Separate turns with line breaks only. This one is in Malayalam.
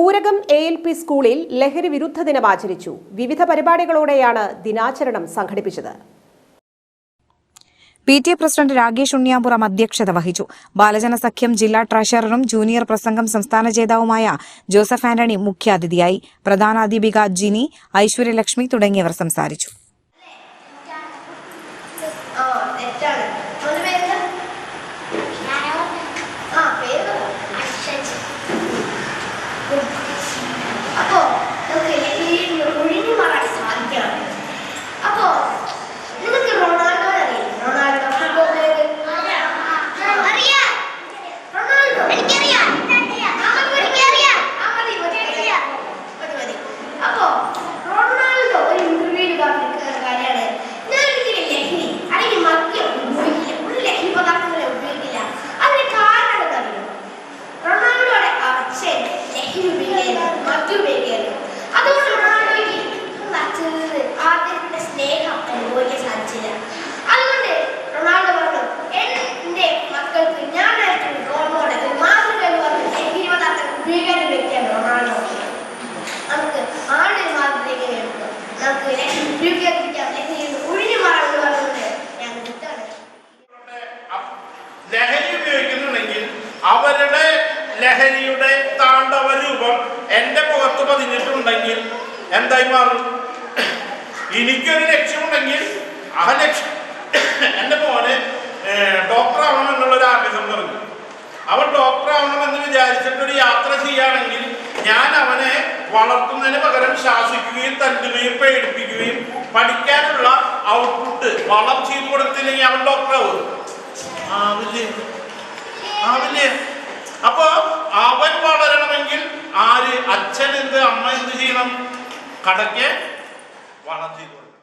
ഊരകം എ എൽ പി സ്കൂളിൽ ലഹരി വിരുദ്ധ ദിനം ആചരിച്ചു. വിവിധ പരിപാടികളോടെയാണ് ദിനാചരണം സംഘടിപ്പിച്ചത്.
P T A president Rakesh Unniyapuram അധ്യക്ഷത വഹിച്ചു. ബാലജന സഖ്യം ജില്ലാ ട്രഷററും ജൂനിയർ പ്രസംഗം സംസ്ഥാന ജേതാവുമായ ജോസഫ് ആന്റണി മുഖ്യാതിഥിയായി. പ്രധാനാധ്യാപിക ജിനി ഐശ്വര്യലക്ഷ്മി തുടങ്ങിയവർ സംസാരിച്ചു.
അവരുടെ ലഹരിയുടെ താണ്ഡവ രൂപം എന്റെ മുഖത്ത് പതിഞ്ഞിട്ടുണ്ടെങ്കിൽ എന്തായി മാറും? എനിക്കൊരു ലക്ഷ്യമുണ്ടെങ്കിൽ ആ ലക്ഷ്യം. എന്റെ മോനെ ഡോക്ടർ ആവണം എന്നുള്ളൊരു ആഗ്രഹം പറഞ്ഞു. അവൻ ഡോക്ടർ ആവണം എന്ന് വിചാരിച്ചിട്ടൊരു യാത്ര ചെയ്യുകയാണെങ്കിൽ ഞാൻ അവനെ വളർത്തുന്നതിന് പകരം ശാസിക്കുകയും തല്ലുകയും പേടിപ്പിക്കുകയും പഠിക്കാനുള്ള ഔട്ട്പുട്ട് വളം ചെയ്തു കൊടുത്തില്ലെങ്കിൽ അവൻ ആവില്ലേ ആവില്ലേ അച്ഛൻ എന്ത് അമ്മ എന്ത് ചെയ്യണം കടയ്ക്ക് വളർത്തി കൊടുക്കണം.